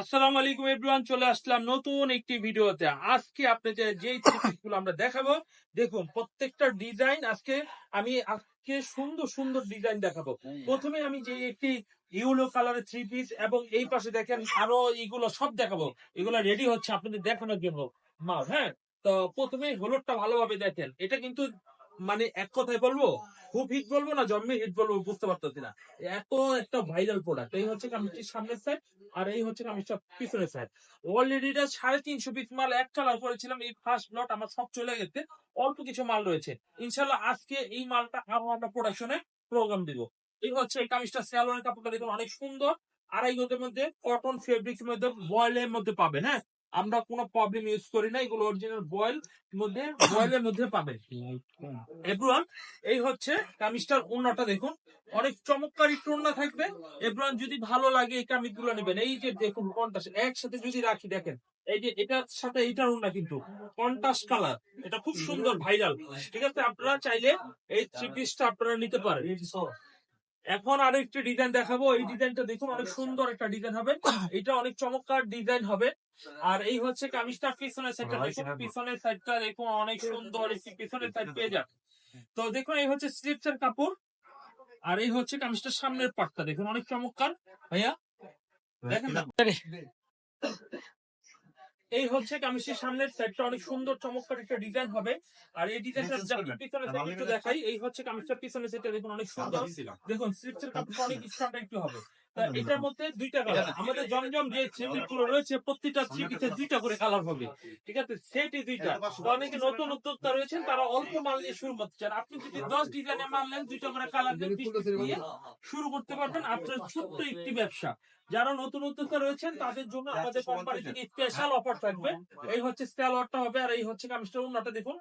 আসসালামু আলাইকুম এভরিওয়ান চলে আসলাম নতুন একটি ভিডিওতে। আজকে আপনাদের যেই আমরা দেখাবো দেখুন প্রত্যেকটা ডিজাইন আজকে আমি আজকে সুন্দর সুন্দর ডিজাইন দেখাবো। প্রথমে আমি যে একটি ইউলো কালারের থ্রি পিস এবং এই পাশে দেখেন আরও এগুলো সব দেখাবো। এগুলো রেডি হচ্ছে আপনাদের দেখানোর জন্য। মাল হ্যাঁ? তো প্রথমে হলুদটা ভালোভাবে দেখেন। এটা কিন্তু মানে এক কথায় বলব খুব হিট বলব না, জন্মে হিট বলব, বুঝতে পারতেছি না। এত একটা ভাইরাল প্রোডাক্ট এই হচ্ছে কামিজটির সামনের সাইড আর এই হচ্ছে কামিজটা পিছনের সাইড অলরেডি এটা সাড়ে তিনশো পিস মাল, এক কালার করেছিলাম, এই ফার্স্ট লট আমার সব চলে গেছে, অল্প কিছু মাল রয়েছে। ইনশাল্লাহ আজকে এই মালটা আরও আমরা প্রোডাকশনে প্রোগ্রাম দিব। এই হচ্ছে এই কামিজটা স্যালোয়ার কাপড়টা দেখুন অনেক সুন্দর, আড়াই গজের মধ্যে কটন ফেব্রিক্স মধ্যে বয়েলের মধ্যে পাবেন হ্যাঁ? আমরা কোনো প্রবলেম ইউজ করি না, এগুলো অরিজিনাল বয়েল মধ্যে বয়েলের মধ্যে পাবেন এভরিওয়ান এই হচ্ছে কামিজটার ওড়নাটা দেখুন। অনেক চমৎকার একটু ওড়না থাকবে। এভরিওয়ান যদি ভালো লাগে এই কামিজগুলো নেবেন। এই যে দেখুন কন্টাস একসাথে যদি রাখি, দেখেন, এই যে এটার সাথে এইটার ওড়না কিন্তু কন্টাস কালার এটা খুব সুন্দর ভাইরাল ঠিক আছে, আপনারা চাইলে এই থ্রি পিসটা আপনারা নিতে পারেন। এখন আরও একটি ডিজাইন দেখাবো। এই ডিজাইনটা দেখুন অনেক সুন্দর একটা ডিজাইন হবে। এটা অনেক চমৎকার ডিজাইন হবে। আর এই হচ্ছে কামিজটা পিছনের সাইডটা দেখুন পিছনের সাইডটা দেখুন অনেক সুন্দর। পিছনের সাইড পেয়ে যান। তো দেখুন এই হচ্ছে স্লিপস এর কাপড়। আর এই হচ্ছে কামিজটার সামনের পাটটা। দেখুন অনেক চমৎকার। ভাইয়া দেখেন না? এই হচ্ছে কামিজের সামনের সাইডটা অনেক সুন্দর চমৎকার একটা ডিজাইন হবে। আর এই ডিজাইনটা পিছনের সাইড একটু দেখাই। এই হচ্ছে কামিজটা পিছনের সাইডটা দেখুন অনেক সুন্দর। দেখুন স্লিপসের কাপড় অনেক স্ট্যান্ডার্ড একটু হবে। এটার মধ্যে দুইটা কালার আমাদের জমজম যে রয়েছে প্রত্যেকটা দুইটা করে কালার হবে। ঠিক আছে? সেটই দুইটা। অনেকে নতুন উদ্যোক্তা রয়েছেন তারা অল্প মাল দিয়ে শুরু করতে চান। আপনি যদি দশ ডিজাইনের মাল নেন দুইটা করে কালার দিয়ে শুরু করতে পারবেন। আপনার ছোট্ট একটি ব্যবসা। যারা নতুন উদ্যোক্তা রয়েছেন তাদের জন্য আমাদের কোম্পানি থেকে স্পেশাল অফার থাকবে। এই হচ্ছে স্যালোয়ারটা হবে আর এই হচ্ছে কামিজটা উন্নাটা দেখুন।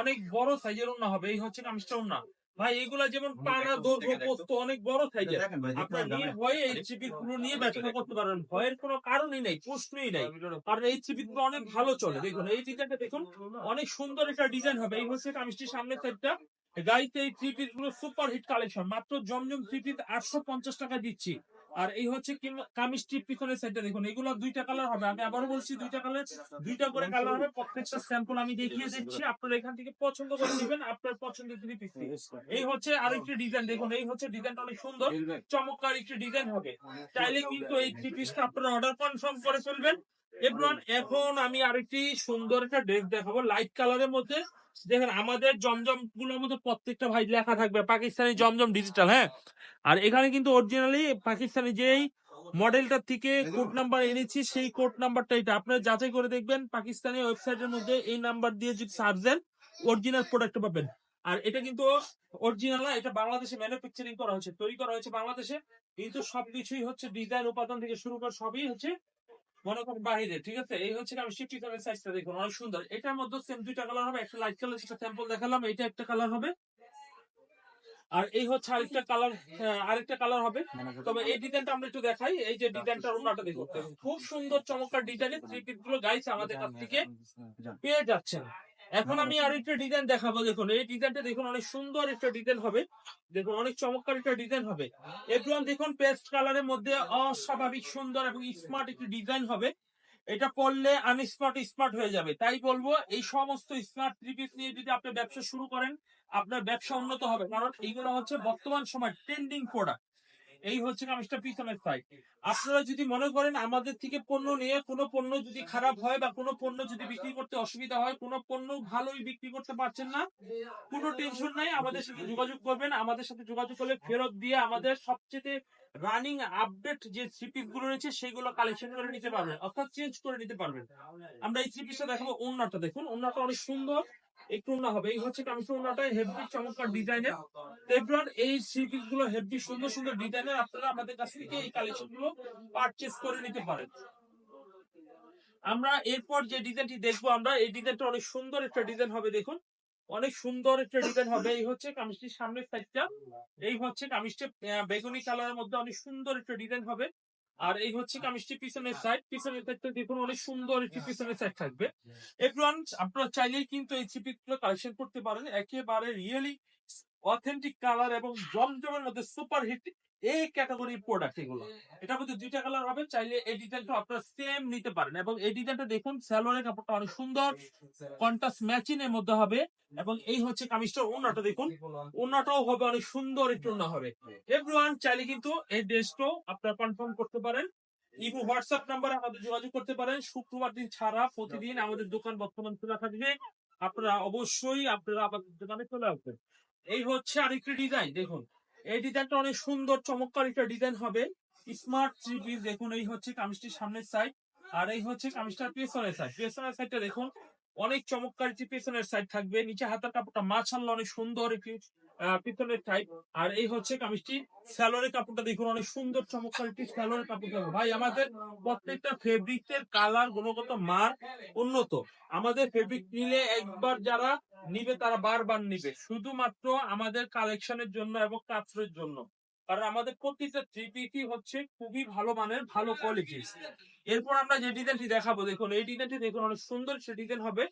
অনেক বড় সাইজের উন্না হবে এই হচ্ছে কামিজটা উন্না। ভাই এগুলা যেমন পানা দৈর্ঘ্য পোস্ত অনেক বড় থাকে আপনার নির্ভয়ে এই চিপি গুলো নিয়ে ব্যবসা করতে পারবেন ভয়ের কোনো কারণই নাই প্রশ্নই নাই। কারণ এই চিপি গুলো অনেক ভালো চলে। দেখুন এই ডিজাইনটা দেখুন অনেক সুন্দর একটা ডিজাইন হবে। এই হচ্ছে কামিজটির সামনের সাইডটা গাইতে এই থ্রি পিসগুলো সুপার হিট কালেকশন মাত্র জমজম থ্রি পিস আটশো পঞ্চাশ টাকা দিচ্ছি। আর এই হচ্ছে কিম- কামিজটির পিছনের সাইডটা দেখুন, এগুলো দুইটা কালার হবে। আমি আবারও বলছি, দুইটা কালার দুইটা করে কালার হবে। প্রত্যেকটা স্যাম্পল আমি দেখিয়ে দিচ্ছি। আপনারা এখান থেকে পছন্দ করে নেবেন, আপনার পছন্দের থ্রি পিস এই হচ্ছে আরেকটি ডিজাইন দেখুন, এই হচ্ছে ডিজাইনটা অনেক সুন্দর। চমৎকার একটি ডিজাইন হবে। চাইলে কিন্তু এই থ্রি পিসটা আপনারা অর্ডার কনফার্ম করে ফেলবেন। এবার এখন আমি আরেকটি সুন্দর একটা ড্রেস দেখাবো লাইট কালারের মধ্যে। দেখেন, আমাদের জমজমগুলোর মধ্যে প্রত্যেকটা ভাই লেখা থাকবে, পাকিস্তানি জমজম ডিজিটাল হ্যাঁ? আর এখানে কিন্তু অরিজিনালি পাকিস্তানি যেই মডেলটা থেকে কোড নাম্বার এনেছি, সেই কোড নাম্বারটা এটা। আপনারা যাচাই করে দেখবেন, পাকিস্তানি ওয়েবসাইটের মধ্যে এই নাম্বার দিয়ে যদি সার্চ দেন অরিজিনাল প্রোডাক্ট পাবেন। আর এটা কিন্তু অরিজিনাল না, এটা বাংলাদেশে ম্যানুফ্যাকচারিং করা হয়েছে, তৈরি করা হয়েছে বাংলাদেশে। কিন্তু সবকিছুই হচ্ছে ডিজাইন উপাদান থেকে শুরু করে সবই হচ্ছে মনে করেন বাহিরে ঠিক আছে? এই হচ্ছে আমি শিফটি কালার সাইজটা দেখুন অনেক সুন্দর। এটার মধ্যে সেম দুইটা কালার হবে একটা লাইট কালার সেটা স্যাম্পল দেখালাম এটা একটা কালার হবে। আর এই হচ্ছে আরেকটা কালার আরেকটা কালার হবে। তবে এই ডিজাইনটা আমরা একটু দেখাই এই যে ডিজাইনটা ওনাটা দেখুন। খুব সুন্দর চমৎকার ডিজাইনের থ্রি পিসগুলো গাইছে আমাদের কাছ থেকে পেয়ে যাচ্ছেন। এখন আমি আরেকটা ডিজাইন দেখাবো দেখুন। এই ডিজাইনটা দেখুন অনেক সুন্দর একটা ডিজাইন হবে। দেখুন অনেক চমৎকার একটা ডিজাইন হবে। এভরিওয়ান দেখুন পেস্ট কালারের মধ্যে অস্বাভাবিক সুন্দর এবং স্মার্ট একটি ডিজাইন হবে। এটা পড়লে আনস্মার্ট স্মার্ট হয়ে যাবে। তাই বলব এই সমস্ত স্মার্ট থ্রি পিস নিয়ে যদি আপনি ব্যবসা শুরু করেন আপনার ব্যবসা উন্নত হবে। কারণ এইগুলো হচ্ছে বর্তমান সময় ট্রেন্ডিং প্রোডাক্ট এই হচ্ছে কামিজটা পিছনের সাইড আপনারা যদি মনে করেন আমাদের থেকে পণ্য নিয়ে কোনো পণ্য যদি খারাপ হয় বা কোনো পণ্য যদি বিক্রি করতে অসুবিধা হয়, কোনো পণ্য ভালোই বিক্রি করতে পারছেন না, কোনো টেনশন নাই, আমাদের সাথে যোগাযোগ করবেন। আমাদের সাথে যোগাযোগ করলে ফেরত দিয়ে আমাদের সবচেয়ে রানিং আপডেট যে থ্রি গুলো রয়েছে, সেগুলো কালেকশন করে নিতে পারবেন, অর্থাৎ চেঞ্জ করে নিতে পারবেন। আমরা এই থ্রি পিসটা দেখাবো ওন্নাটা দেখুন ওন্নাটা অনেক সুন্দর। একটু ওন্না হবে। এই হচ্ছে কামিজ চমৎকার ডিজাইনের এই সুন্দর সুন্দর ডিজাইনের এই কালেকশনগুলো পারচেস করে নিতে পারেন। আমরা এরপর যে ডিজাইনটি দেখব আমরা, এই ডিজাইনটা অনেক সুন্দর একটা ডিজাইন হবে, দেখুন। অনেক সুন্দর একটা ডিজাইন হবে। এই হচ্ছে কামিজটির সামনের সাইডটা এই হচ্ছে কামিজটি বেগুনি কালারের মধ্যে অনেক সুন্দর একটা ডিজাইন হবে। আর এই হচ্ছে কামিজটি পিছনের সাইড পিছনের সাইডটা দেখুন অনেক সুন্দর একটি পিছনের সাইড থাকবে। এভরিওয়ান আপনারা চাইলেই কিন্তু এই থ্রি গুলো কালেকশন করতে পারেন। একেবারে রিয়েলি অথেন্টিক কালার এবং জমজমের মধ্যে সুপার হিট এই ক্যাটাগরি প্রোডাক্ট এগুলো। এটা মধ্যে দুইটা কালার হবে চাইলে এই ডিজাইনটা আপনারা সেম নিতে পারেন এবং এই ডিজাইনটা দেখুন স্যালোয়ারের কাপড়টা অনেক সুন্দর কন্ট্রাস্ট ম্যাচিং এর মধ্যে হবে এবং এই হচ্ছে কামিজটার ওন্নাটা দেখুন ওন্নাটাও হবে অনেক সুন্দর, একটু ওন্না হবে। এভরিওয়ান চাইলে কিন্তু এই ড্রেসটাও আপনারা কনফার্ম করতে পারেন। ইমো হোয়াটসঅ্যাপ নাম্বারে আমাদের যোগাযোগ করতে পারেন। শুক্রবার দিন ছাড়া প্রতিদিন আমাদের দোকান বর্তমান খোলা থাকবে। আপনারা অবশ্যই আপনারা আমাদের দোকানে চলে আসবেন। এই হচ্ছে আরেকটি ডিজাইন দেখুন। এই ডিজাইনটা অনেক সুন্দর, চমৎকার একটা ডিজাইন হবে। স্মার্ট থ্রি পিস দেখুন, এই হচ্ছে কামিজটির সামনের সাইড আর এই হচ্ছে কামিজটার পেছনের সাইড পেছনের সাইডটা দেখুন, অনেক চমৎকার একটি পেছনের সাইড থাকবে। নিচে হাতের কাপড়টা মাছাল্লা অনেক সুন্দর একটি পিছনের টাইপ আর এই হচ্ছে কামিজটি। স্যালোরের কাপড়টা দেখুন, অনেক সুন্দর, চমৎকার একটি স্যালোরের কাপড় ভাই, আমাদের প্রত্যেকটা ফেব্রিকের কালার গুণগত মান উন্নত। আমাদের ফেব্রিক নিলে একবার যারা নিবে, তারা বারবার নিবে। শুধুমাত্র আমাদের কালেকশনের জন্য এবং কাপড়ের জন্য। কারণ আমাদের প্রত্যেকটা থ্রি পিসই হচ্ছে খুবই ভালো মানের, ভালো কোয়ালিটির এরপর আমরা যে ডিজাইনটি দেখাবো, দেখুন, এই ডিজাইনটি দেখুন, অনেক সুন্দর সে ডিজাইন হবে।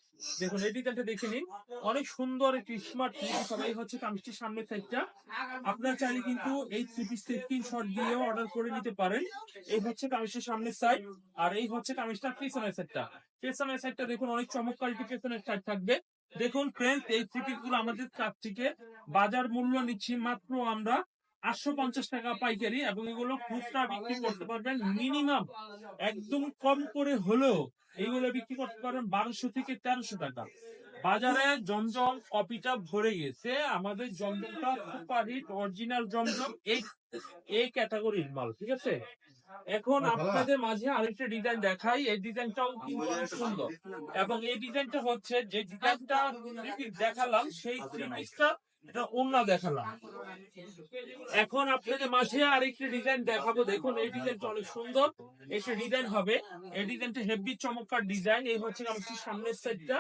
দেখুন, এই ডিজাইনটা দেখে নিন। অনেক সুন্দর একটি স্মার্ট থ্রি পিস হচ্ছে কামিজটির সামনের সাইডটা আপনার চাইলে কিন্তু এই থ্রি পিসটা স্ক্রিনশট দিয়েও অর্ডার করে নিতে পারেন। এই হচ্ছে কামিজটির সামনের সাইড আর এই হচ্ছে কামিজটার পিছনের সাইডটা পেছনের সাইডটা দেখুন, অনেক চমৎকার একটি পেছনের সাইড থাকবে। দেখুন ফ্রেন্ডস এই থ্রি পিসগুলো আমাদের কাছ থেকে বাজার মূল্য নিচ্ছি মাত্র আমরা আটশো পঞ্চাশ টাকা পাইকারি এবং এগুলো খুচরা বিক্রি করতে পারবেন মিনিমাম একদম কম করে হলেও এইগুলো বিক্রি করতে পারবেন বারোশো থেকে তেরোশো টাকা। বাজারে জমজম কপিটা ভরে গেছে। আমাদের জমজমটা সুপারহিট অরিজিনাল জমজম এই এই ক্যাটাগরির মাল ঠিক আছে? এখন আপনাদের মাঝে আরেকটা ডিজাইন দেখাই। এই ডিজাইনটাও কিন্তু সুন্দর। এবং এই ডিজাইনটা হচ্ছে যে ডিজাইনটা দেখালাম সেই জিনিসটা এটা অন্য দেখালাম। এখন আপনাদের মাঝে আরেকটি ডিজাইন দেখাবো। দেখুন, এই ডিজাইনটা অনেক সুন্দর। একটা ডিজাইন হবে, এই ডিজাইনটা হেভি চমৎকার ডিজাইন এই হচ্ছে কামিজটির সামনের সাইডটা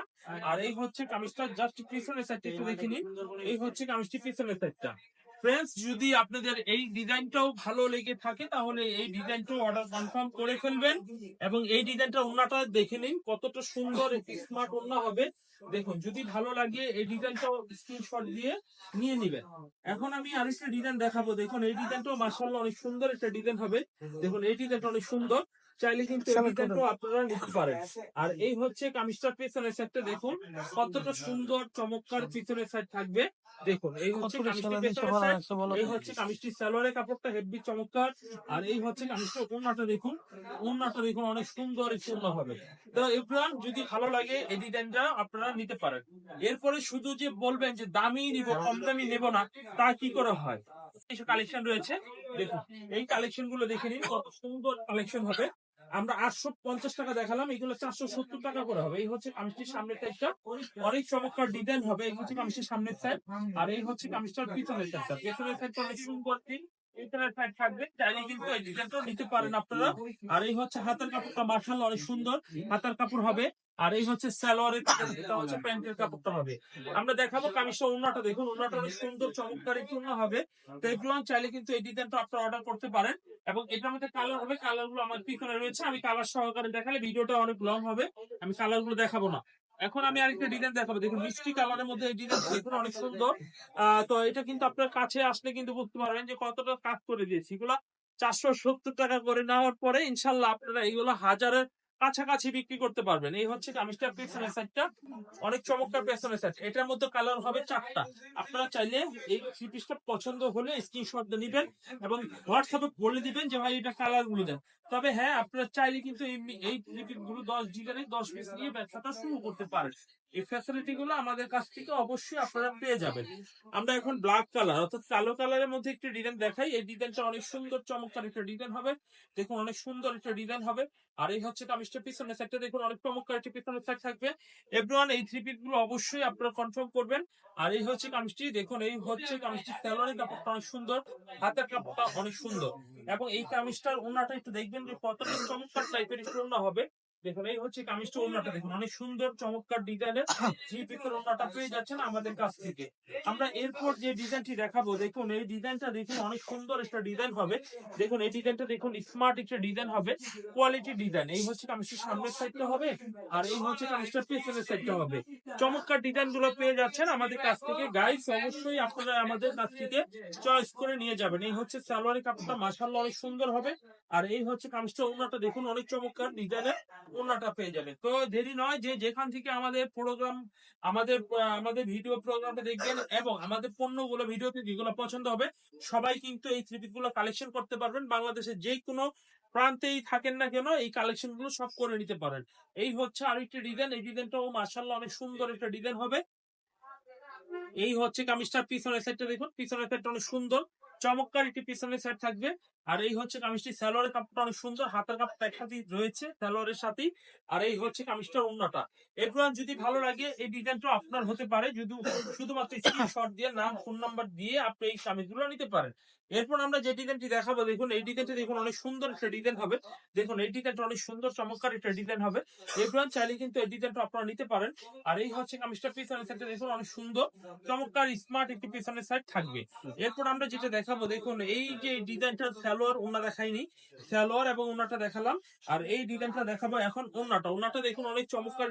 আর এই হচ্ছে কামিজটা জাস্ট পিছনের সাইডটা একটু দেখে নিন। এই হচ্ছে কামিজটি পিছনের সাইডটা ফ্রেন্ডস যদি আপনাদের এই ডিজাইনটাও ভালো লেগে থাকে, তাহলে এই ডিজাইনটাও অর্ডার কনফার্ম করে ফেলবেন এবং এই ডিজাইনটা ওনাটা দেখে নিন কতটা সুন্দর একটি স্মার্ট ওনা হবে। দেখুন, যদি ভালো লাগে এই ডিজাইনটাও স্ক্রিনশট দিয়ে নিয়ে নিবেন। এখন আমি আরেকটা ডিজাইন দেখাবো। দেখুন, এই ডিজাইনটাও মার্শাল্লাহ অনেক সুন্দর একটা ডিজাইন হবে। দেখুন, এই ডিজাইনটা অনেক সুন্দর। চাইলে কিন্তু আপনারা নিতে পারেন। আর এই হচ্ছে কামিজটার পেছনের সাইডটা দেখুন কতটা সুন্দর চমৎকার পিছনের সাইড থাকবে। দেখুন এই হচ্ছে কামিজটির পেছনের সাইড এই হচ্ছে সালোয়ারের কাপড়টা হেভি চমৎকার। আর এই হচ্ছে ওড়নাটা দেখুন ওড়নাটা দেখুন অনেক সুন্দর সুন্দর হবে। তো এভরিওয়ান যদি ভালো লাগে এই ডিজাইনটা আপনারা নিতে পারেন। এরপরে শুধু যে বলবেন যে দামি নিব কম দামি নেব না তা কি করে হয়? এইসব কালেকশন রয়েছে। দেখুন এই কালেকশনগুলো দেখে নিন কত সুন্দর কালেকশন হবে। আমরা আটশো পঞ্চাশ টাকা দেখালাম এগুলো চারশো সত্তর টাকা করে হবে। এই হচ্ছে কামিজটির সামনের সাইডটা অনেক চমৎকার ডিজাইন হবে, এই হচ্ছে কামিজটির সামনের সাইড আর এই হচ্ছে কামিজটার পিছনের সাইডটা পেছনের সাইডটা অনেক সুন্দর। চাইলে কিন্তু এই দেখুন সুন্দর, চমৎকার হবে। চাইলে কিন্তু ডিজাইনটা আপনারা অর্ডার করতে পারেন। এবং এটার মধ্যে কালার হবে কালারগুলো আমার পিছনে রয়েছে, আমি কালার সহকারে দেখালে ভিডিওটা অনেক লং হবে, আমি কালারগুলো দেখাবো না। এখন আমি আরেকটা ডিজাইন দেখাবো। দেখুন, মিষ্টি কালারের মধ্যে এই ডিজাইন অনেক সুন্দর। তো এটা কিন্তু আপনার কাছে আসলে কিন্তু বুঝতে পারবেন যে কতটা কাজ করে দিয়েছি। এগুলা চারশো সত্তর টাকা করে নেওয়ার পরে ইনশাল্লাহ আপনারা এইগুলো হাজারের কাছাকাছি বিক্রি করতে পারবেন। এই হচ্ছে কামিজটার পেছনের সাইডটা অনেক চমৎকার পেছনের সাইড এটার মধ্যে কালার হবে চারটা। আপনারা চাইলে এই পিসটা পছন্দ হলে স্ক্রিনশট নেবেন এবং হোয়াটসঅ্যাপে বলে দিবেন যে, ভাই, এটা কালারগুলো দেন। তবে হ্যাঁ আপনারা চাইলে কিন্তু এই গুলো দশ ডিজাইনে দশ পিস নিয়ে ব্যবসাটা শুরু করতে পারেন। এই ফ্যাসিলিটি গুলো আমাদের কাছ থেকে অবশ্যই আপনারা পেয়ে যাবেন। আমরা এখন ব্ল্যাক কালার অর্থাৎ কালো কালারের মধ্যে একটি ডিজাইন দেখাই। এই ডিজাইনটা অনেক সুন্দর, চমৎকার একটা ডিজাইন হবে। দেখুন, অনেক সুন্দর একটা ডিজাইন হবে। আর এই হচ্ছে কামিজটা, পিছনের সাইডটা দেখুন, অনেক চমৎকার একটি পিছনের সাইড থাকবে। এভরিওয়ান এই থ্রি পিসগুলো অবশ্যই আপনারা কনফার্ম করবেন। আর এই হচ্ছে কামিজটি, দেখুন, এই হচ্ছে কামিজটি স্যালোয়ারের কাপড়টা অনেক সুন্দর, হাতের কাপড়টা অনেক সুন্দর। এবং এই কামিজটার ওনাটা একটু দেখবেন যে কতটা চমৎকার টাইপের একটু হবে। দেখুন এই হচ্ছে কামিজটা ওড়নাটা। দেখুন অনেক সুন্দর চমৎকার ডিজাইনের থ্রি পিসের ওড়নাটা পেয়ে যাচ্ছেন আমাদের কাছ থেকে। আমরা এরপর যে ডিজাইনটি দেখাবো দেখুন এই ডিজাইনটা দেখুন অনেক সুন্দর একটা ডিজাইন হবে। দেখুন এই ডিজাইনটা দেখুন স্মার্ট একটা ডিজাইন হবে কোয়ালিটি ডিজাইন এই হচ্ছে কামিজটির সামনের সাইডটা হবে আর এই হচ্ছে কামিজটার পেছনের সাইডটা হবে। চমৎকার ডিজাইনগুলো পেয়ে যাচ্ছেন আমাদের কাছ থেকে। গাইস অবশ্যই আপনারা আমাদের কাছ থেকে চয়েস করে নিয়ে যাবেন। এই হচ্ছে সালোয়ারের কাপড়টা মাসাল্লাহ অনেক সুন্দর হবে। আর এই হচ্ছে কামিজটা ওনাটা দেখুন অনেক চমৎকার ডিজাইনের ওনাটা পেয়ে যাবে তো দেরি নয় যে যেখান থেকে আমাদের প্রোগ্রাম আমাদের আমাদের ভিডিও প্রোগ্রামটা দেখবেন এবং আমাদের পণ্যগুলো ভিডিওতে যেগুলো পছন্দ হবে, সবাই কিন্তু এই থ্রি গুলো কালেকশন করতে পারবেন। বাংলাদেশের যে কোনো প্রান্তেই থাকেন না কেন, এই কালেকশনগুলো সব করে নিতে পারেন। এই হচ্ছে আরেকটি ডিজাইন এই ডিজাইনটাও মার্শাল্লাহ অনেক সুন্দর একটা ডিজাইন হবে। এই হচ্ছে কামিজটার পিছনের সাইডটা দেখুন, পিছনের সাইডটা অনেক সুন্দর, চমৎকার একটি পিছনের সাইড থাকবে। আর এই হচ্ছে কামিজটি স্যালোয়ারের কাপড়টা অনেক সুন্দর, হাতের কাপড়টা একসাথে রয়েছে স্যালোয়ারের সাথেই। আর এই হচ্ছে কামিজটার অন্যটা এগুলো যদি ভালো লাগে, এই ডিজাইনটা আপনার হতে পারে, যদি শুধুমাত্র স্ক্রিনশট দিয়ে, নাম ফোন নাম্বার দিয়ে আপনি এই কামিজগুলো নিতে পারেন। এরপর আমরা যে ডিজাইনটি দেখাবো, দেখুন, এই ডিজাইনটি দেখুন, অনেক সুন্দর একটা ডিজাইন হবে। দেখুন, এই ডিজাইনটা অনেক সুন্দর, চমৎকার একটা ডিজাইন হবে। এরপর চাইলে কিন্তু এই ডিজাইনটা আপনারা নিতে পারেন। আর এই হচ্ছে কামিজটা পিছনের সাইডটা দেখুন, অনেক সুন্দর, চমৎকার, স্মার্ট একটি পিছনের সাইড থাকবে। এরপর আমরা যেটা দেখাবো, দেখুন, এই যে ডিজাইনটা সালোয়ার ওনা দেখাইনি। সালোয়ার এবং ওনাটা দেখালাম। আর এই ডিজাইনটা দেখাবো এখন ওনাটা ওনাটা দেখুন, অনেক চমৎকার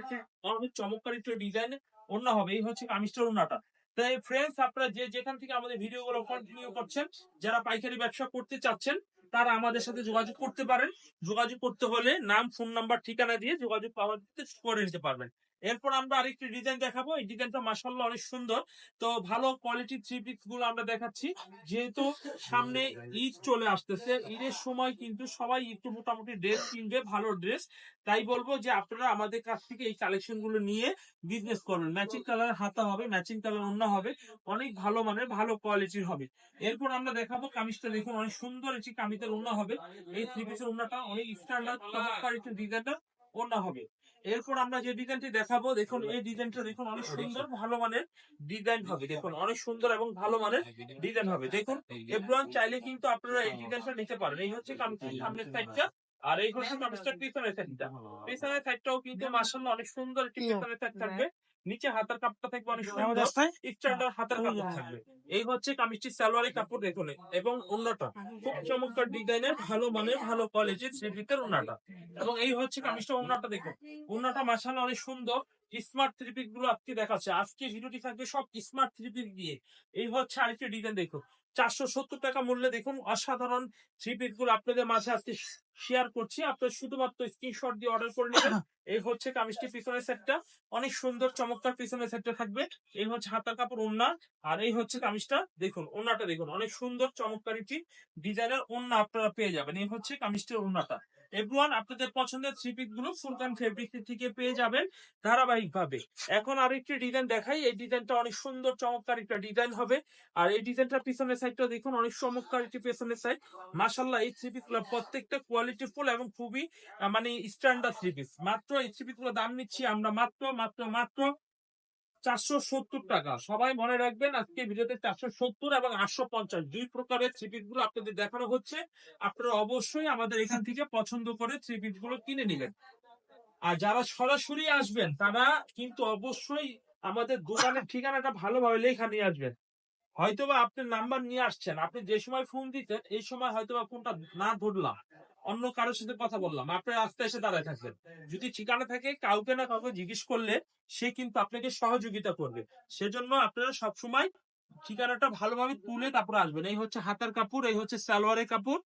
অনেক চমৎকার একটি ডিজাইন ওনা হবে। এই হচ্ছে কামিজটার ওনাটা তাই ফ্রেন্ডস আপনারা যে যেখান থেকে আমাদের ভিডিও গুলো কন্টিনিউ করছেন, যারা পাইকারি ব্যবসা করতে চাচ্ছেন, তারা আমাদের সাথে যোগাযোগ করতে পারেন। যোগাযোগ করতে হলে নাম ফোন নাম্বার ঠিকানা দিয়ে যোগাযোগ পাওয়া করে নিতে পারবেন। এরপর আমরা আরেকটি ডিজাইন দেখাবো। এই ডিজাইনটা মাসাল্লাহ অনেক সুন্দর। তো ভালো কোয়ালিটি থ্রি পিসগুলো আমরা দেখাচ্ছি। যেহেতু সামনে ঈদ চলে আসতেছে, ঈদের সময় কিন্তু সবাই একটু মোটামুটি ড্রেস কিনবে, ভালো ড্রেস তাই বলব যে আপনারা আমাদের কাছ থেকে এই কালেকশনগুলো নিয়ে বিজনেস করবেন। ম্যাচিং কালার হাতা হবে ম্যাচিং কালার অন্য হবে। অনেক ভালো মানের, ভালো কোয়ালিটির হবে। এরপর আমরা দেখাবো কামিজটা। দেখুন, অনেক সুন্দর একটি কামিজের অন্য হবে। এই থ্রি পিসের অন্যটা অনেক স্ট্যান্ডার্ড চমৎকার একটি ডিজাইনটা অন্য হবে। এরপর আমরা যে ডিজাইনটি দেখাবো দেখুন এই ডিজাইনটা দেখুন অনেক সুন্দর ভালো মানের ডিজাইন হবে দেখুন অনেক সুন্দর এবং ভালো মানের ডিজাইন হবে দেখুন এভরিওয়ান চাইলে কিন্তু আপনারা এই ডিজাইনটা নিতে পারেন এই হচ্ছে সামনের সাইডটা আর এই হচ্ছে কামিজটার পিছনের সাইডটা পিছনের সাইডটাও কিন্তু মার্শাল্লাহ অনেক সুন্দর একটি পিছনের সাইড থাকবে নিচে হাতের কাপড়টা থাকবে অনেক স্ট্যান্ডার্ড হাতের কাপড় থাকবে। এই হচ্ছে কামিজটি সালোয়ারের কাপড় দেখুন। এবং অন্যটা খুব চমৎকার ডিজাইনের ভালো মানের ভালো কোয়ালিটির থ্রিপিকের ওনাটা এবং এই হচ্ছে কামিজটা ওনাটা দেখুন। ওনাটা মাসাল অনেক সুন্দর। স্মার্ট থ্রি থ্রিপিকগুলো আজকে দেখাচ্ছে। আজকে ভিডিওটি থাকবে সব স্মার্ট থ্রি থ্রিপিক দিয়ে। এই হচ্ছে আরেকটি ডিজাইন দেখুন। চারশো সত্তর টাকা মূল্যে দেখুন। অসাধারণ থ্রি পিসগুলো আপনাদের মাঝে আজকে শেয়ার করছি। আপনার শুধুমাত্র স্ক্রিনশট দিয়ে অর্ডার করে নেবেন। এই হচ্ছে কামিজটি পিছনের সেটটা অনেক সুন্দর চমৎকার পিছনের সেটটা থাকবে। এই হচ্ছে হাতার কাপড় ওন্না আর এই হচ্ছে কামিজটা। দেখুন ওন্নাটা দেখুন। অনেক সুন্দর চমৎকার একটি ডিজাইনের ওন্না আপনারা পেয়ে যাবেন। এই হচ্ছে কামিজটির ওন্নাটা এভরিওয়ান আপনাদের পছন্দের থ্রি পিসগুলো ফুলকান ফেব্রিক থেকে পেয়ে যাবেন ধারাবাহিক ভাবে এখন আরেকটি ডিজাইন দেখাই। এই ডিজাইনটা অনেক সুন্দর, চমৎকার একটা ডিজাইন হবে। আর এই ডিজাইনটার পিছনের সাইডটা দেখুন, অনেক চমৎকার একটি পিছনের সাইড মাসাল্লাহ এই থ্রি পিসগুলো প্রত্যেকটা কোয়ালিটি ফুল এবং খুবই মানে স্ট্যান্ডার্ড থ্রি পিস মাত্র এই থ্রি পিসগুলো দাম নিচ্ছি আমরা মাত্র মাত্র মাত্র চারশো সত্তর টাকা। সবাই মনে রাখবেন আজকে ভিডিওতে চারশো সত্তর এবং আটশো পঞ্চাশ দুই প্রকারের থ্রি পিসগুলো আপনাদের দেখানো হচ্ছে। আপনারা অবশ্যই আমাদের এখান থেকে পছন্দ করে থ্রি পিসগুলো কিনে নেবেন। আর যারা সরাসরি আসবেন, তারা কিন্তু অবশ্যই আমাদের দোকানের ঠিকানাটা ভালোভাবে লেখা নিয়ে আসবেন। হয়তোবা আপনি নাম্বার নিয়ে আসছেন। আপনি যে সময় ফোন দিতেন, এই সময় হয়তোবা ফোনটা না ধরলাম। অন্য কারোর সাথে কথা বললাম, আপনি রাস্তায় এসে দাঁড়ায় থাকবেন যদি ঠিকানা থাকে, কাউকে না কাউকে জিজ্ঞেস করলে সে কিন্তু আপনাকে সহযোগিতা করবে। সেজন্য আপনারা সবসময় ঠিকানাটা ভালোভাবে তুলে তারপরে আসবেন। এই হচ্ছে হাতার কাপড়, এই হচ্ছে সালোয়ারের কাপড়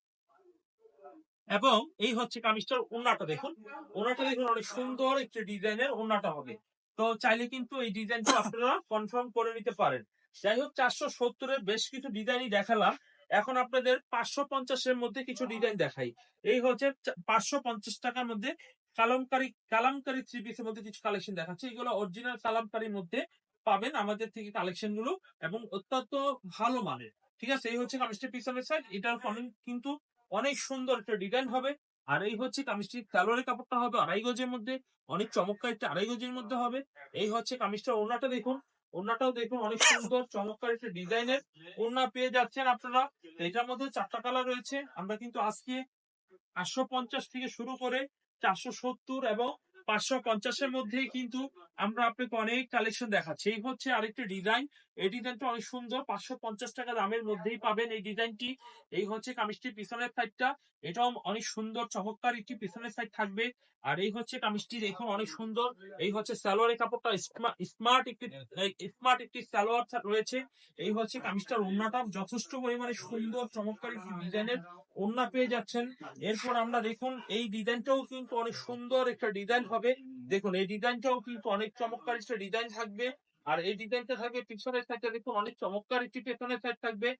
এবং এই হচ্ছে কামিজটার ওনাটা দেখুন। ওনাটা দেখুন, অনেক সুন্দর একটি ডিজাইনের ওনাটা হবে। তো চাইলে কিন্তু এই ডিজাইনটা আপনারা কনফার্ম করে নিতে পারেন। যাই হোক, চারশো সত্তরের বেশ কিছু ডিজাইনই দেখালাম। এখন আপনাদের পাঁচশো পঞ্চাশের মধ্যে কিছু ডিজাইন দেখাই। এই হচ্ছে পাঁচশো পঞ্চাশ টাকার মধ্যে কালামকারি কালামকারি থ্রি পিসের মধ্যে কিছু কালেকশন দেখাচ্ছে। এগুলো অরিজিনাল কালামকারির মধ্যে পাবেন আমাদের থেকে কালেকশনগুলো এবং অত্যন্ত ভালো মানের। ঠিক আছে? এই হচ্ছে কামিজটির পিছনের সাইড এটার অনেক কিন্তু অনেক সুন্দর একটা ডিজাইন হবে। আর এই হচ্ছে কামিজটির কালোরের কাপড়টা হবে আড়াই গজের মধ্যে অনেক চমৎকার একটা আড়াই গজের মধ্যে হবে। এই হচ্ছে কামিজটার ওনাটা দেখুন। ওনাটাও দেখুন অনেক সুন্দর, চমৎকার একটা ডিজাইনের ওনা পেয়ে যাচ্ছেন আপনারা। এটার মধ্যে চারটা কালার রয়েছে। আমরা কিন্তু আজকে আটশো পঞ্চাশ থেকে শুরু করে চারশো সত্তর এবং পাঁচশো পঞ্চাশের মধ্যেই কিন্তু আমরা আপনাকে অনেক কালেকশন দেখাচ্ছি। এই হচ্ছে আরেকটি ডিজাইন এই ডিজাইনটা অনেক সুন্দর। পাঁচশো পঞ্চাশ টাকা দামের মধ্যেই পাবেন এই ডিজাইনটি এই হচ্ছে কামিজটির পিছনের সাইডটা এটাও অনেক সুন্দর চমৎকার একটি পিছনের সাইড থাকবে। আর এই হচ্ছে কামিজটি দেখুন অনেক সুন্দর। এই হচ্ছে সালোয়ারের কাপড়টা স্মার্ট একটি স্মার্ট একটি সালোয়ার রয়েছে। এই হচ্ছে কামিজটার ওড়নাটা যথেষ্ট পরিমাণে সুন্দর চমৎকার একটি ডিজাইনের ওড়না পেয়ে যাচ্ছেন। এরপর আমরা দেখুন, এই ডিজাইনটাও কিন্তু অনেক সুন্দর একটা ডিজাইন হবে। দেখুন, এই ডিজাইনটাও কিন্তু অনেক চমৎকার একটা ডিজাইন থাকবে। আর এই ডিজাইনটা থাকবে, পিছনের সাইডটা দেখুন, অনেক চমৎকার একটি পেছনের সাইড থাকবে।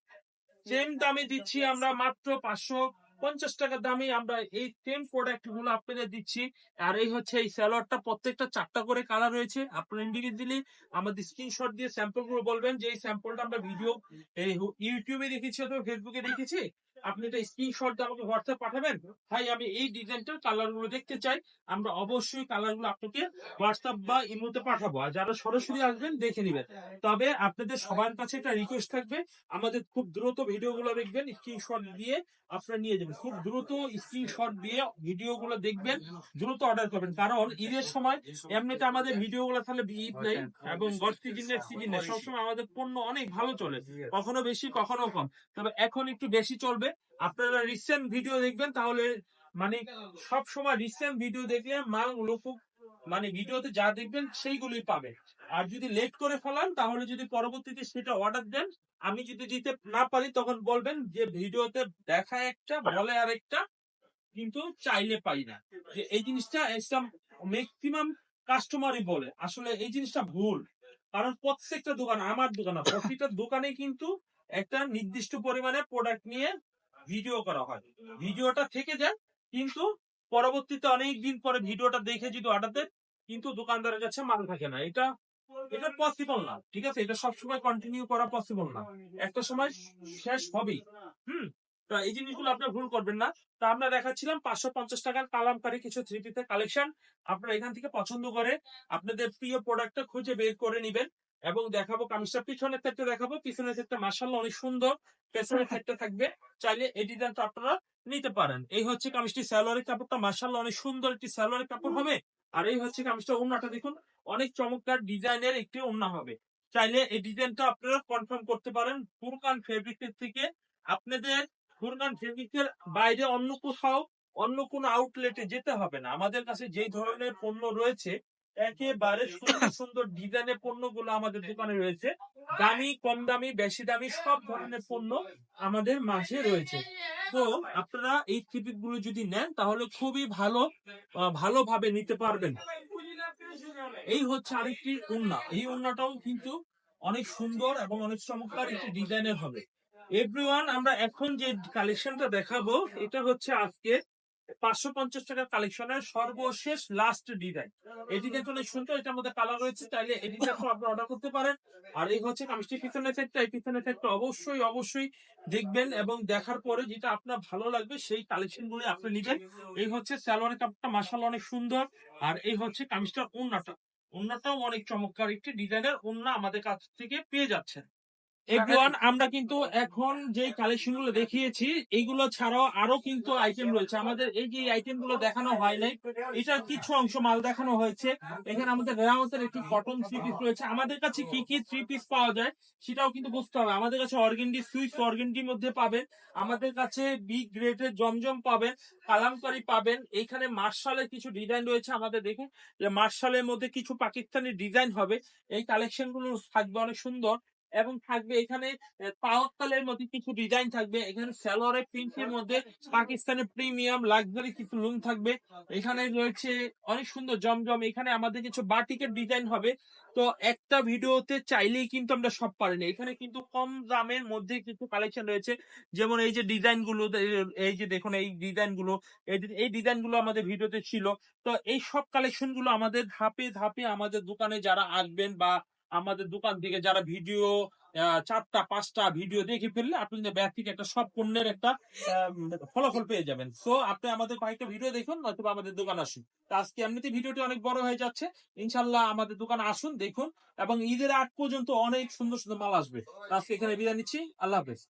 সেম দামে দিচ্ছি আমরা মাত্র পাঁচশো পঞ্চাশ টাকার দামে আমরা এই সেম প্রোডাক্টগুলো আপনাদের দিচ্ছি। আর এই হচ্ছে, এই স্যালোয়ারটা প্রত্যেকটা চারটা করে কালার রয়েছে। আপনারা ইন্ডিভিজুয়ালি আমাদের স্ক্রিনশট দিয়ে স্যাম্পলগুলো বলবেন যে এই স্যাম্পলটা আমরা ভিডিও ইউটিউবে দেখেছি অথবা ফেসবুকে দেখেছি? আপনি এটা স্ক্রিনশট দিয়ে আমাকে হোয়াটসঅ্যাপ পাঠাবেন। ভাই, আমি এই ডিজাইনটার কালারগুলো দেখতে চাই। আমরা অবশ্যই কালারগুলো আপনাকে হোয়াটসঅ্যাপ বা ইমোতে পাঠাবো। আর যারা সরাসরি আসবেন, দেখে নিবেন। তবে আপনাদের সবার কাছে একটা রিকোয়েস্ট থাকবে। আমাদের খুব দ্রুত ভিডিও গুলো দেখবেন স্ক্রিনশট দিয়ে আপনারা নিয়ে যাবেন। খুব দ্রুত স্ক্রিনশট দিয়ে ভিডিও গুলো দেখবেন, দ্রুত অর্ডার করবেন। কারণ ঈদের সময় এমনিতে আমাদের ভিডিও গুলো তাহলে ঈদ নেই এবং গড সিজনের সিজনে সবসময় আমাদের পণ্য অনেক ভালো চলে। কখনো বেশি, কখনো কম। তবে এখন একটু বেশি চলবে। আপনারা রিসেন্ট ভিডিও দেখবেন, তাহলে মানে সব সময় রিসেন্ট ভিডিও দেখলে মালগুলো খুব মানে ভিডিওতে যা দেখবেন সেইগুলোই পাবে। আর যদি লেট করে ফেলান, তাহলে যদি পরবর্তীতে সেটা অর্ডার দেন, আমি যদি দিতে না পারি, তখন বলবেন যে ভিডিওতে দেখায় একটা, বলে আরেকটা কিন্তু চাইলে পাই না। যে এই জিনিসটা ম্যাক্সিমাম কাস্টমারই বলে। আসলে এই জিনিসটা ভুল। কারণ প্রত্যেকটা দোকান, আমার দোকান প্রত্যেকটা দোকানে কিন্তু একটা নির্দিষ্ট পরিমাণে প্রোডাক্ট নিয়ে ভিডিও করা হয়। ভিডিওটা থেকে যায়, কিন্তু পরবর্তীতে অনেক দিন পরে ভিডিওটা দেখে যদি অর্ডার দেন, কিন্তু দোকানদারের কাছে মাল থাকে না। এটা এটা পসিবল না, ঠিক আছে? এটা সবসময় কন্টিনিউ করা পসিবল না। একটা সময় শেষ হবেই। হুম? তো এই জিনিসগুলো আপনার ভুল করবেন না। তা আমরা দেখাচ্ছিলাম পাঁচশো পঞ্চাশ টাকার কালামকারী কিছু থ্রি পিসের কালেকশন আপনারা এখান থেকে পছন্দ করে আপনাদের প্রিয় প্রোডাক্টটা খুঁজে বের করে নিবেন। এবং দেখাবো কামিজটা, পিছনের ক্ষেত্রে দেখাবো, পিছনের ক্ষেত্রে মার্শাল্লাহ অনেক সুন্দর পেছনের ক্ষেত্রে থাকবে। চাইলে এই ডিজাইনটা আপনারা নিতে পারেন। এই হচ্ছে কামিজটি সালোয়ারের কাপড়টা মার্শাল্লাহ অনেক সুন্দর একটি সালোয়ারের কাপড় হবে। আর এই হচ্ছে কামিজটা ওড়নাটা দেখুন, অনেক চমৎকার ডিজাইনের একটি ওড়না হবে। চাইলে এই ডিজাইনটা আপনারা কনফার্ম করতে পারেন ফুরকান ফেব্রিকের থেকে। আপনাদের ফুরকান ফেব্রিকের বাইরে অন্য কোথাও, অন্য কোনো আউটলেটে যেতে হবে না। আমাদের কাছে যেই ধরনের পণ্য রয়েছে একেবারে সুন্দর সুন্দর ডিজাইনের পণ্যগুলো আমাদের দোকানে রয়েছে। দামি, কম দামি, বেশি দামি, সব ধরনের পণ্য আমাদের মাঝে রয়েছে। তো আপনারা এই টিপিকগুলো যদি নেন, তাহলে খুবই ভালো ভালোভাবে নিতে পারবেন। এই হচ্ছে আরেকটি উন্না। এই উন্নাটাও কিন্তু অনেক সুন্দর এবং অনেক চমৎকার একটি ডিজাইনের হবে। এভরিওয়ান আমরা এখন যে কালেকশনটা দেখাবো, এটা হচ্ছে আজকে পাঁচশো পঞ্চাশ টাকার কালেকশনের সর্বশেষ লাস্ট ডিজাইন এই ডিজাইনটা অনেক সুন্দর এটার মধ্যে কালার রয়েছে এই ডিজাইনটা আপনি অর্ডার করতে পারেন। আর এই হচ্ছে কামিজটির পিছনের সেটটা, এই পিছনের সেটটা অবশ্যই অবশ্যই দেখবেন এবং দেখার পরে যেটা আপনার ভালো লাগবে, সেই কালেকশনগুলো আপনি নিবেন। এই হচ্ছে স্যালোয়ারের কাপড়টা মাসাল অনেক সুন্দর। আর এই হচ্ছে কামিজটার ওন্নাটা। ওন্নাটাও অনেক চমৎকার, একটি ডিজাইনের ওন্না আমাদের কাছ থেকে পেয়ে যাচ্ছেন। এভরিওয়ান আমরা কিন্তু এখন যে কালেকশনগুলো দেখিয়েছি এইগুলো ছাড়াও আরও কিন্তু আইটেম রয়েছে। আমাদের এই যে আইটেমগুলো দেখানো হয় নাই এটার কিছু অংশ মাল দেখানো হয়েছে। এখানে আমাদের রেওয়াতের একটি কটন থ্রি পিস রয়েছে। আমাদের কাছে কি কি থ্রি পিস পাওয়া যায় সেটাও কিন্তু বুঝতে হবে। আমাদের কাছে অর্গেন্ডি সুইস অর্গেন্ডির মধ্যে পাবেন আমাদের কাছে বিগ গ্রেডের জমজম পাবেন কালামকারি পাবেন। এইখানে মার্শালের কিছু ডিজাইন রয়েছে আমাদের দেখে। যে মার্শালের মধ্যে কিছু পাকিস্তানি ডিজাইন হবে। এই কালেকশনগুলো থাকবে অনেক সুন্দর। এবং থাকবে এখানে পাওয়াকালের মধ্যে কিছু ডিজাইন থাকবে। এখানে সালোয়ারের প্রিন্টের মধ্যে পাকিস্তানের প্রিমিয়াম লাক্সারি কিছু লুম থাকবে। এখানে রয়েছে অনেক সুন্দর জমজম। এখানে আমাদের কিছু বাটিকের ডিজাইন হবে। তো একটা ভিডিওতে চাইলেই কিন্তু আমরা সব পারি না। এখানে কিন্তু কম দামের মধ্যে কিছু কালেকশন রয়েছে। যেমন এই যে ডিজাইনগুলো এই যে দেখুন এই ডিজাইনগুলো, এই ডিজাইনগুলো আমাদের ভিডিওতে ছিল। তো এই সব কালেকশনগুলো আমাদের ধাপে ধাপে আমাদের দোকানে যারা আসবেন বা আমাদের দোকান থেকে যারা ভিডিও চারটা, পাঁচটা ভিডিও দেখে ফেললে আপনি ব্যাগ থেকে একটা সব পণ্যের একটা ফলাফল পেয়ে যাবেন। তো আপনি আমাদের কয়েকটা ভিডিও দেখুন, নয়তো আমাদের দোকান আসুন। আজকে এমনিতে ভিডিওটি অনেক বড় হয়ে যাচ্ছে। ইনশাল্লাহ আমাদের দোকান আসুন, দেখুন, এবং ঈদের আগ পর্যন্ত অনেক সুন্দর সুন্দর মাল আসবে। আজকে এখানে বিদায় নিচ্ছি। আল্লাহ হাফেজ।